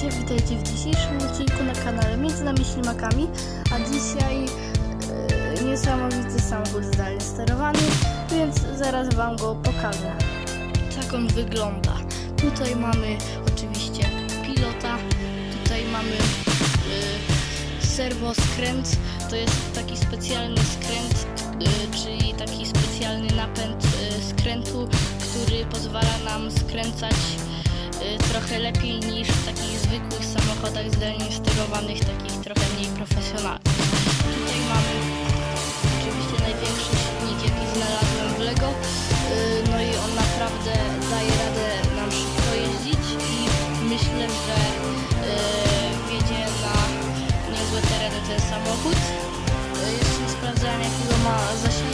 witajcie, witajcie w dzisiejszym odcinku na kanale Między nami Ślimakami, a dzisiaj e, niesamowity samochód zdalnie sterowany, więc zaraz Wam go pokażę. Tak on wygląda. Tutaj mamy oczywiście pilota, tutaj mamy e, serwoskręt, to jest taki specjalny skręt, e, czyli taki specjalny napęd e, skrętu, który pozwala nam skręcać trochę lepiej niż w takich zwykłych samochodach zdalnie sterowanych, takich trochę mniej profesjonalnych. Tutaj mamy oczywiście największy silnik, jaki znalazłem w Lego. y, No i on naprawdę daje radę nam szybko jeździć i myślę, że y, wiedzie na niezłe tereny ten samochód. Y, Jeszcze nie sprawdzałem jakiego ma zasięgu.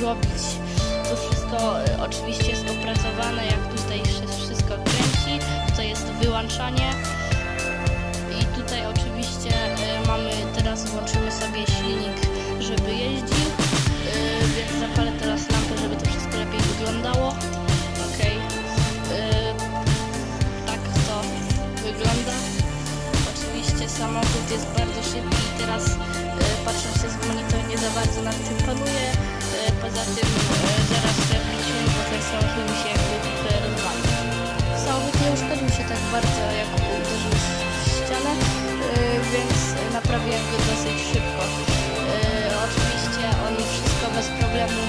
Robić. To wszystko y, oczywiście jest opracowane, jak tutaj się wszystko kręci. Tutaj jest wyłączanie. I tutaj oczywiście y, mamy, teraz włączymy sobie silnik, żeby jeździł, y, więc zapalę teraz lampę, żeby to wszystko lepiej wyglądało. Ok. Tak to wygląda. Oczywiście samochód jest bardzo szybki i teraz patrząc się z monitora nie za bardzo nad tym panuję. Poza tym y, zaraz wrócimy, bo ten samochód mi się rozwalił. Samochód nie uszkodził się tak bardzo, jak uderzył w ścianę, yy, więc naprawiłem go dosyć szybko. Yy, oczywiście on wszystko bez problemu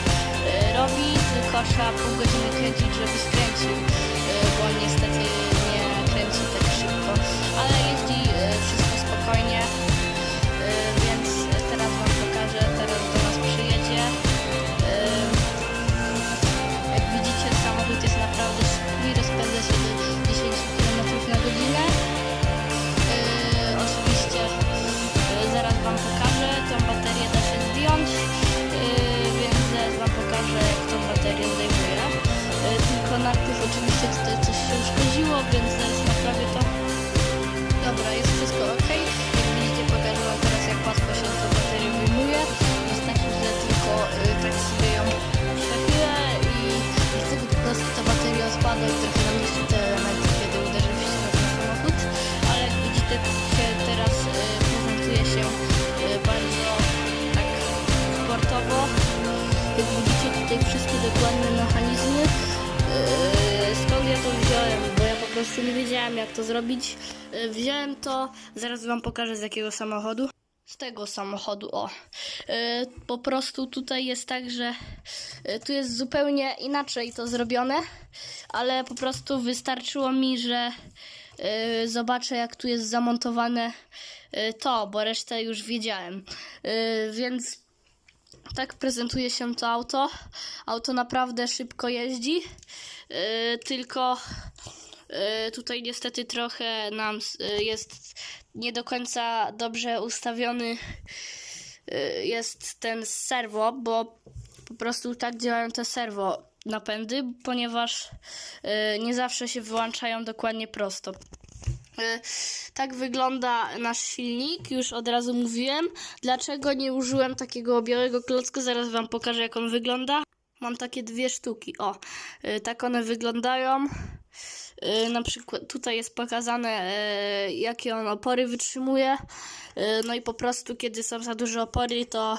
robi, tylko trzeba pół godziny kręcić, prostu nie wiedziałem, jak to zrobić. Yy, wziąłem to, zaraz Wam pokażę z jakiego samochodu. Z tego samochodu, o. Yy, po prostu tutaj jest tak, że yy, tu jest zupełnie inaczej to zrobione, ale po prostu wystarczyło mi, że zobaczę, jak tu jest zamontowane to, bo resztę już wiedziałem. Więc tak prezentuje się to auto. Auto naprawdę szybko jeździ, tylko tutaj niestety trochę nam yy, jest nie do końca dobrze ustawiony yy, jest ten serwo, bo po prostu tak działają te serwo napędy, ponieważ nie zawsze się wyłączają dokładnie prosto. Y, Tak wygląda nasz silnik, już od razu mówiłem. Dlaczego nie użyłem takiego białego klocka? Zaraz Wam pokażę, jak on wygląda. Mam takie dwie sztuki. O, y, tak one wyglądają. Y, Na przykład tutaj jest pokazane, y, jakie on opory wytrzymuje. Y, No i po prostu, kiedy są za duże opory, to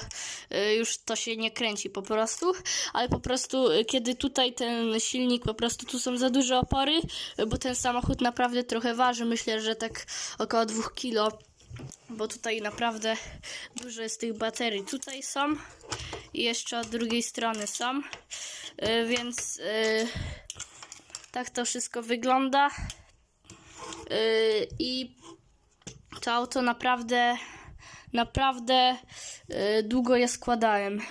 już to się nie kręci po prostu. Ale po prostu, kiedy tutaj ten silnik, po prostu tu są za duże opory, bo ten samochód naprawdę trochę waży. Myślę, że tak około 2 kilo. Bo tutaj naprawdę dużo jest tych baterii. Tutaj są i jeszcze od drugiej strony są. Więc tak to wszystko wygląda. Yy, I to auto naprawdę, naprawdę yy, długo je składałem.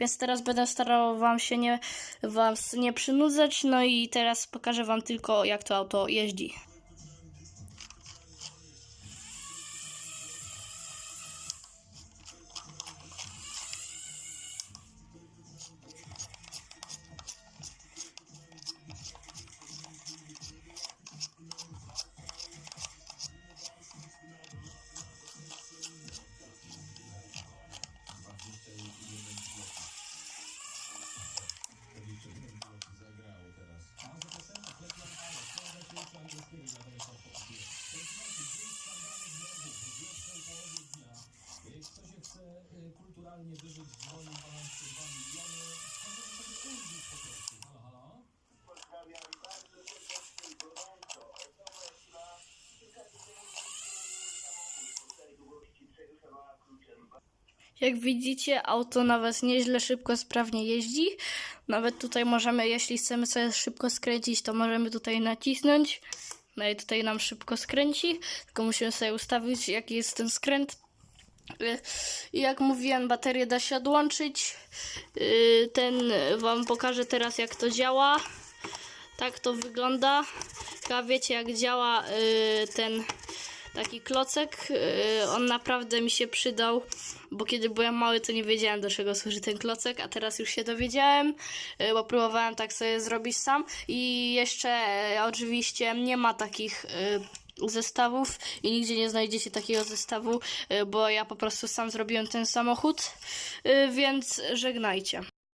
Więc teraz będę starał wam się nie, was nie przynudzać. No i teraz pokażę wam tylko, jak to auto jeździ. Jak widzicie, auto nawet nieźle szybko, sprawnie jeździ. Nawet tutaj możemy, jeśli chcemy sobie szybko skręcić, to możemy tutaj nacisnąć. No i tutaj nam szybko skręci, tylko musimy sobie ustawić, jaki jest ten skręt. I jak mówiłem, baterię da się odłączyć. Y, Ten wam pokażę teraz, jak to działa. Tak to wygląda. A wiecie, jak działa y, ten taki klocek. y, On naprawdę mi się przydał, bo kiedy byłem mały, to nie wiedziałem, do czego służy ten klocek, a teraz już się dowiedziałem, y, bo próbowałem tak sobie zrobić sam. I jeszcze y, oczywiście nie ma takich zestawów i nigdzie nie znajdziecie takiego zestawu, bo ja po prostu sam zrobiłem ten samochód, więc żegnajcie.